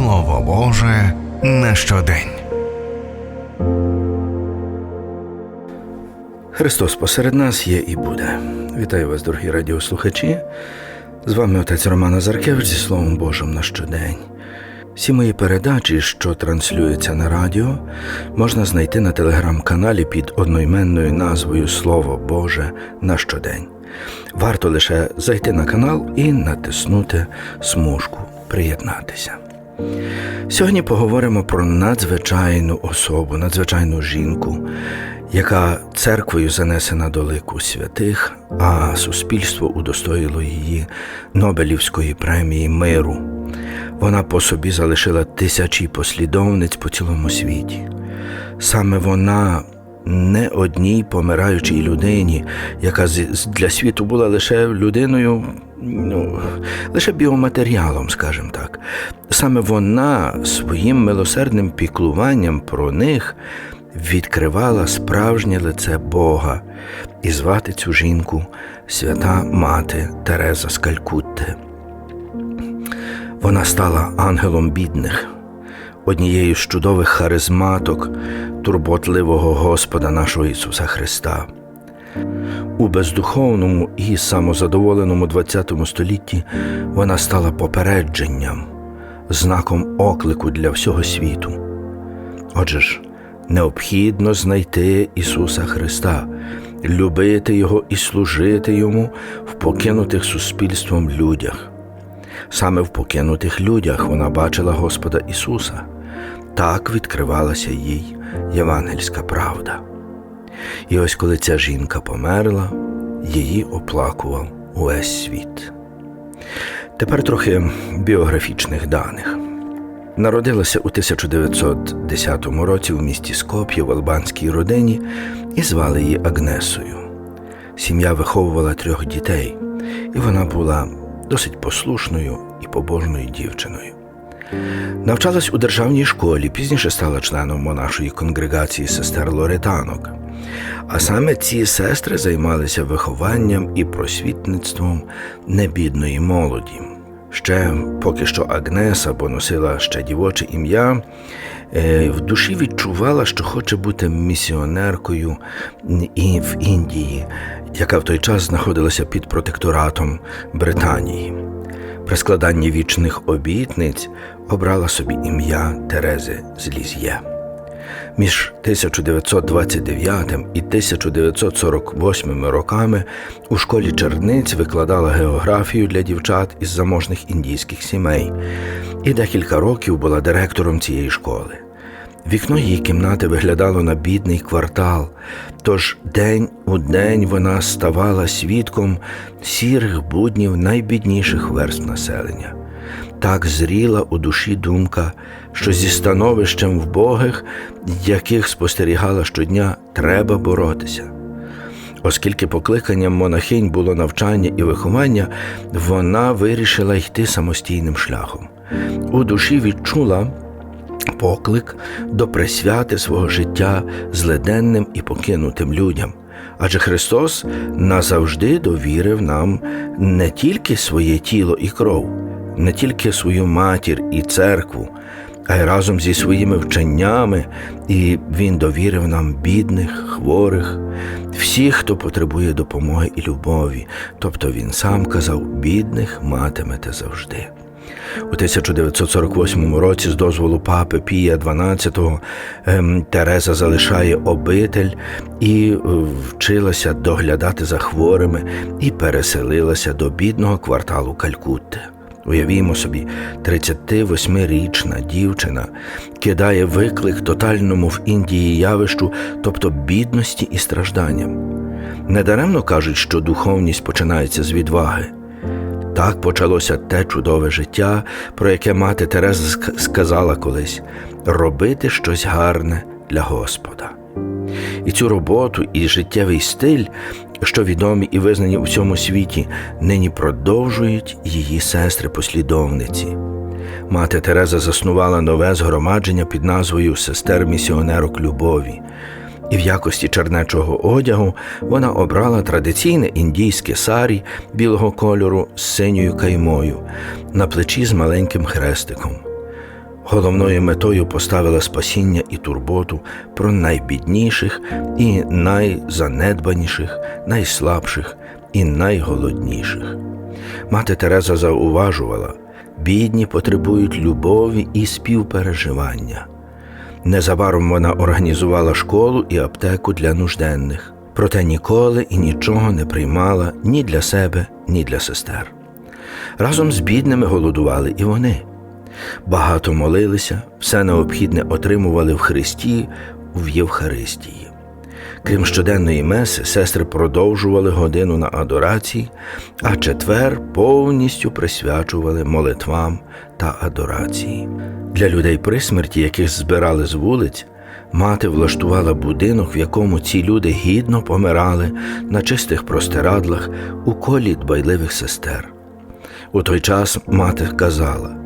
Слово Боже на щодень. Христос посеред нас є і буде. Вітаю вас, дорогі радіослухачі. З вами отець Роман Азаркевич зі Словом Божим на щодень. Всі мої передачі, що транслюються на радіо, можна знайти на телеграм-каналі під одноіменною назвою Слово Боже на щодень. Варто лише зайти на канал і натиснути смужку Приєднатися. Сьогодні поговоримо про надзвичайну особу, надзвичайну жінку, яка церквою занесена до лику святих, а суспільство удостоїло її Нобелівської премії миру. Вона по собі залишила тисячі послідовниць по цілому світі. Саме вона не одній помираючій людині, яка для світу була лише людиною, ну, лише біоматеріалом, скажімо так. Саме вона своїм милосердним піклуванням про них відкривала справжнє лице Бога і звати цю жінку свята мати Тереза з Калькутти. Вона стала ангелом бідних, однією з чудових харизматок турботливого Господа нашого Ісуса Христа. У бездуховному і самозадоволеному ХХ столітті вона стала попередженням, знаком оклику для всього світу. Отже ж, необхідно знайти Ісуса Христа, любити Його і служити Йому в покинутих суспільством людях. Саме в покинутих людях вона бачила Господа Ісуса. Так відкривалася їй євангельська правда. І ось коли ця жінка померла, її оплакував увесь світ. Тепер трохи біографічних даних. Народилася у 1910 році в місті Скоп'є в албанській родині і звали її Агнесою. Сім'я виховувала трьох дітей, і вона була досить послушною і побожною дівчиною. Навчалась у державній школі, пізніше стала членом монашої конгрегації сестер Лоретанок. А саме ці сестри займалися вихованням і просвітництвом небідної молоді. Ще поки що Агнеса, бо носила ще дівоче ім'я, в душі відчувала, що хоче бути місіонеркою і в Індії, яка в той час знаходилася під протекторатом Британії. При складанні вічних обітниць обрала собі ім'я Терези з Ліз'є. Між 1929 і 1948 роками у школі черниць викладала географію для дівчат із заможних індійських сімей і декілька років була директором цієї школи. Вікно її кімнати виглядало на бідний квартал, тож день у день вона ставала свідком сірих буднів найбідніших верств населення. Так зріла у душі думка, що зі становищем вбогих, яких спостерігала щодня, треба боротися. Оскільки покликанням монахинь було навчання і виховання, вона вирішила йти самостійним шляхом. У душі відчула поклик до присвяти свого життя злиденним і покинутим людям. Адже Христос назавжди довірив нам не тільки своє тіло і кров, не тільки свою матір і церкву, а разом зі своїми вченнями, і Він довірив нам бідних, хворих, всіх, хто потребує допомоги і любові. Тобто Він сам казав, бідних матимете завжди. У 1948 році з дозволу папи Пія XII ем, Тереза залишає обитель і е, вчилася доглядати за хворими і переселилася до бідного кварталу Калькутти. Уявімо собі, 38-річна дівчина кидає виклик тотальному в Індії явищу, тобто бідності і стражданням. Недаремно кажуть, що духовність починається з відваги. Так почалося те чудове життя, про яке мати Тереза сказала колись робити щось гарне для Господа. І цю роботу і життєвий стиль, що відомі і визнані у всьому світі, нині продовжують її сестри-послідовниці. Мати Тереза заснувала нове згромадження під назвою Сестер місіонерок любові. І в якості чернечого одягу вона обрала традиційне індійське сарі білого кольору з синьою каймою на плечі з маленьким хрестиком. Головною метою поставила спасіння і турботу про найбідніших і найзанедбаніших, найслабших і найголодніших. Мати Тереза зауважувала, бідні потребують любові і співпереживання. Незабаром вона організувала школу і аптеку для нужденних, проте ніколи і нічого не приймала ні для себе, ні для сестер. Разом з бідними голодували і вони. Багато молилися, все необхідне отримували в Христі в Євхаристії. Крім щоденної меси, сестри продовжували годину на адорації, а четвер повністю присвячували молитвам та адорації. Для людей при смерті, яких збирали з вулиць, мати влаштувала будинок, в якому ці люди гідно помирали на чистих простирадлах у колі дбайливих сестер. У той час мати казала: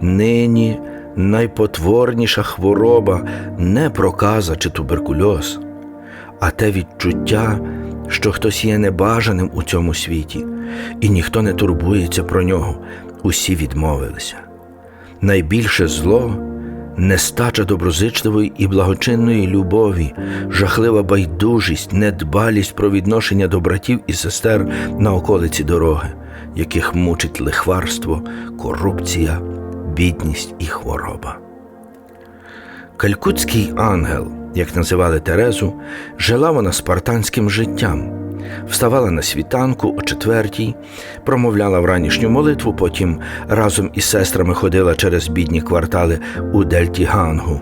нині найпотворніша хвороба не проказа чи туберкульоз, а те відчуття, що хтось є небажаним у цьому світі, і ніхто не турбується про нього, усі відмовилися. Найбільше зло нестача доброзичливої і благочинної любові, жахлива байдужість, недбалість про відношення до братів і сестер на околиці дороги, яких мучить лихварство, корупція, бідність і хвороба. Калькутський ангел, як називали Терезу, жила вона спартанським життям. Вставала на світанку о четвертій, промовляла вранішню молитву, потім разом із сестрами ходила через бідні квартали у Дельті Гангу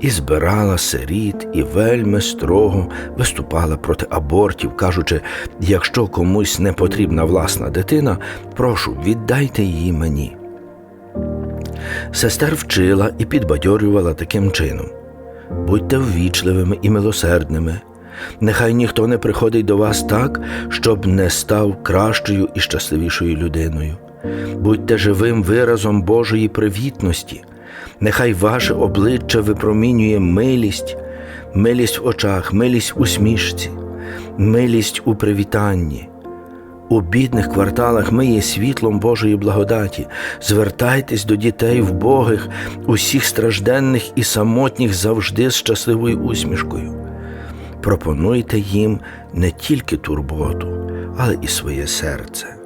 і збирала сиріт і вельми строго виступала проти абортів, кажучи: якщо комусь не потрібна власна дитина, прошу, віддайте її мені. Сестер вчила і підбадьорювала таким чином: будьте ввічливими і милосердними. Нехай ніхто не приходить до вас так, щоб не став кращою і щасливішою людиною. Будьте живим виразом Божої привітності, нехай ваше обличчя випромінює милість, милість в очах, милість у смішці, милість у привітанні. У бідних кварталах ми є світлом Божої благодаті. Звертайтесь до дітей вбогих, усіх стражденних і самотніх завжди з щасливою усмішкою. Пропонуйте їм не тільки турботу, але і своє серце.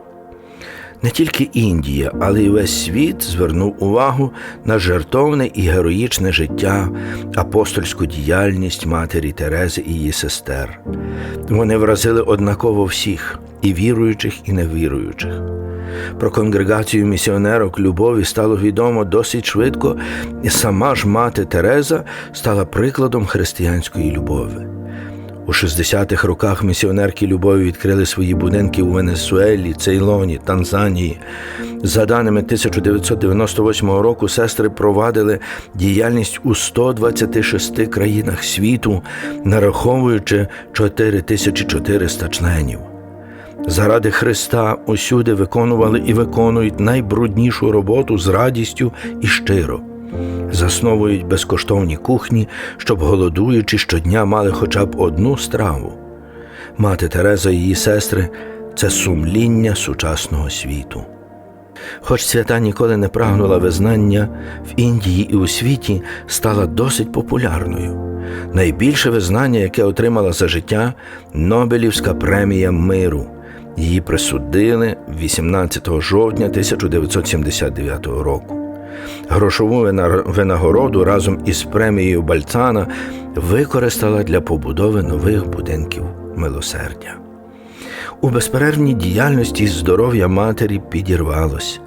Не тільки Індія, але й весь світ звернув увагу на жертовне і героїчне життя, апостольську діяльність матері Терези і її сестер. Вони вразили однаково всіх і віруючих, і невіруючих. Про конгрегацію місіонерок любові стало відомо досить швидко, і сама ж мати Тереза стала прикладом християнської любові. У 60-х роках місіонерки любові відкрили свої будинки у Венесуелі, Цейлоні, Танзанії. За даними 1998 року, сестри провадили діяльність у 126 країнах світу, нараховуючи 4400 членів. Заради Христа усюди виконували і виконують найбруднішу роботу з радістю і щиро. Засновують безкоштовні кухні, щоб голодуючи щодня мали хоча б одну страву. Мати Тереза і її сестри це сумління сучасного світу. Хоч свята ніколи не прагнула визнання, в Індії і у світі стала досить популярною. Найбільше визнання, яке отримала за життя Нобелівська премія миру. Її присудили 18 жовтня 1979 року. Грошову винагороду разом із премією Бальцана використала для побудови нових будинків милосердя. У безперервній діяльності здоров'я матері підірвалось.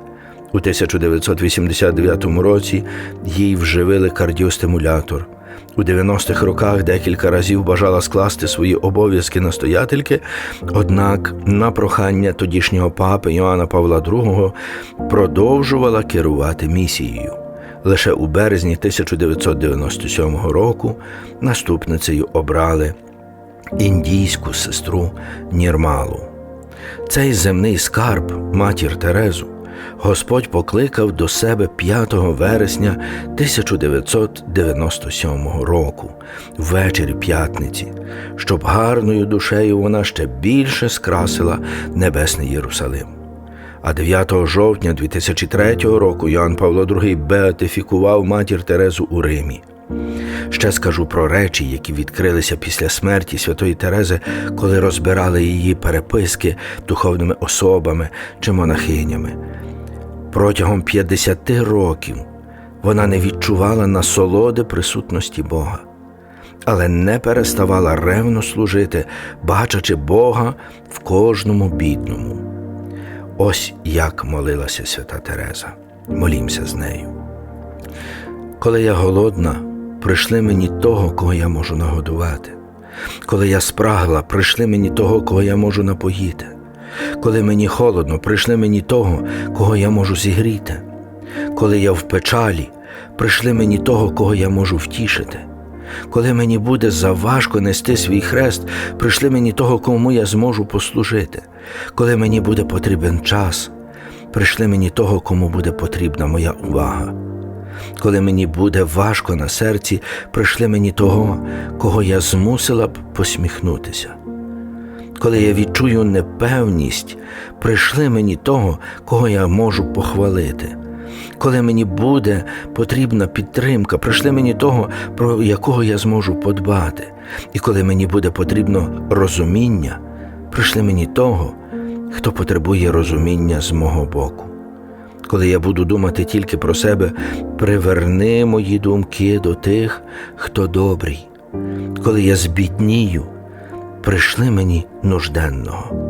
У 1989 році їй вживили кардіостимулятор. У 90-х роках декілька разів бажала скласти свої обов'язки настоятельки, однак на прохання тодішнього папи Йоанна Павла II продовжувала керувати місією. Лише у березні 1997 року наступницею обрали індійську сестру Нірмалу. Цей земний скарб, матір Терезу, Господь покликав до себе 5 вересня 1997 року, ввечері п'ятниці, щоб гарною душею вона ще більше скрасила небесний Єрусалим. А 9 жовтня 2003 року Йоанн Павло II беатифікував матір Терезу у Римі. Ще скажу про речі, які відкрилися після смерті святої Терези, коли розбирали її переписки духовними особами чи монахинями. Протягом 50 років вона не відчувала насолоди присутності Бога, але не переставала ревно служити, бачачи Бога в кожному бідному. Ось як молилася свята Тереза. Молімося з нею. Коли я голодна, прийшли мені того, кого я можу нагодувати. Коли я спрагла, прийшли мені того, кого я можу напоїти. Коли мені холодно, прийшли мені того, кого я можу зігріти. Коли я в печалі, прийшли мені того, кого я можу втішити. Коли мені буде заважко нести свій хрест, прийшли мені того, кому я зможу послужити. Коли мені буде потрібен час, прийшли мені того, кому буде потрібна моя увага. Коли мені буде важко на серці, прийшли мені того, кого я змусила б посміхнутися. Коли я відчую непевність, прийшли мені того, кого я можу похвалити. Коли мені буде потрібна підтримка, прийшли мені того, про якого я зможу подбати. І коли мені буде потрібно розуміння, прийшли мені того, хто потребує розуміння з мого боку. Коли я буду думати тільки про себе, приверни мої думки до тих, хто добрий. Коли я збіднію, прийшли мені нужденного.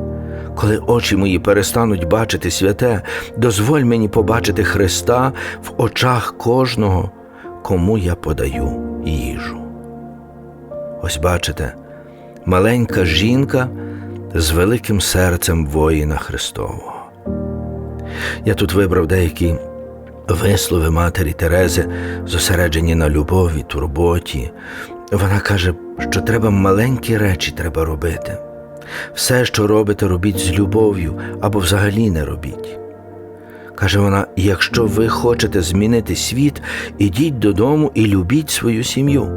Коли очі мої перестануть бачити святе, дозволь мені побачити Христа в очах кожного, кому я подаю їжу. Ось бачите, маленька жінка з великим серцем воїна Христового. Я тут вибрав деякі вислови матері Терези, зосереджені на любові, турботі. Вона каже, що треба маленькі речі треба робити. Все, що робите, робіть з любов'ю або взагалі не робіть. Каже вона: якщо ви хочете змінити світ, ідіть додому і любіть свою сім'ю.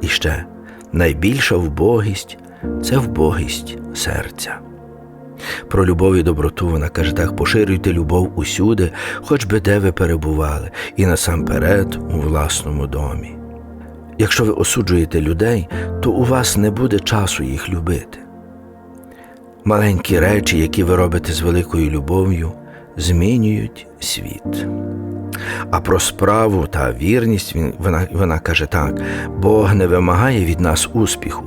І ще найбільша вбогість це вбогість серця. Про любов і доброту вона каже так: поширюйте любов усюди, хоч би де ви перебували, і насамперед у власному домі. Якщо ви осуджуєте людей, то у вас не буде часу їх любити. Маленькі речі, які ви робите з великою любов'ю, змінюють світ. А про справу та вірність вона, вона каже так: Бог не вимагає від нас успіху.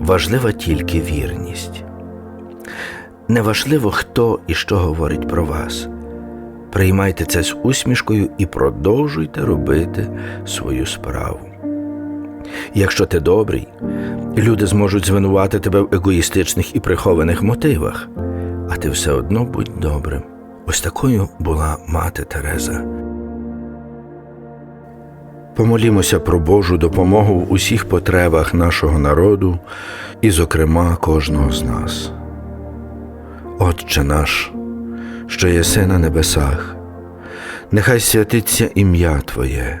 Важлива тільки вірність. Неважливо, хто і що говорить про вас. Приймайте це з усмішкою і продовжуйте робити свою справу. Якщо ти добрий, люди зможуть звинувати тебе в егоїстичних і прихованих мотивах, а ти все одно будь добрим. Ось такою була мати Тереза. Помолімося про Божу допомогу в усіх потребах нашого народу і, зокрема, кожного з нас. Отче наш, що єси на небесах, нехай святиться ім'я Твоє,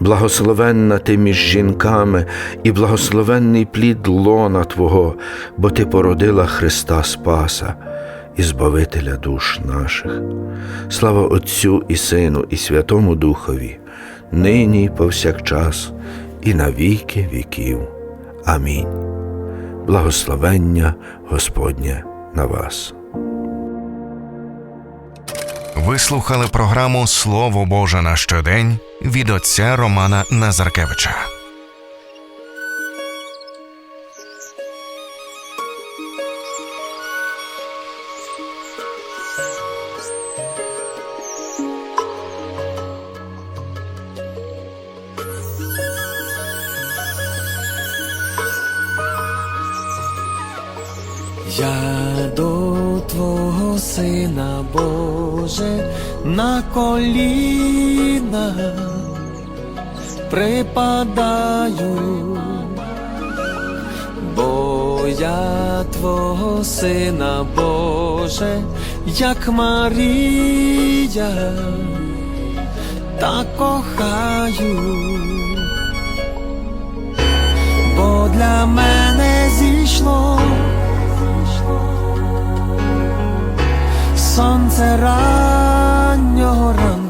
Благословенна ти між жінками і благословенний плід лона Твого, бо Ти породила Христа Спаса і Збавителя душ наших. Слава Отцю і Сину, і Святому Духові, нині і повсякчас, і на віки віків. Амінь. Благословення Господнє на вас. Ви слухали програму Слово Боже на щодень від отця Романа Назаркевича. Твого Сина Боже на коліна. Припадаю, бо я Твого Сина Боже, як Марія, так кохаю. Бо для мене зійшло сонце раннього ранку,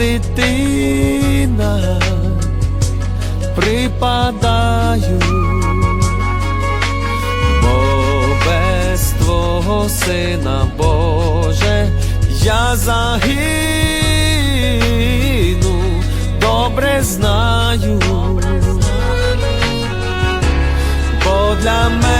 дитина, припадаю, бо без Твого Сина Боже, я загину, добре знаю, бо для мене.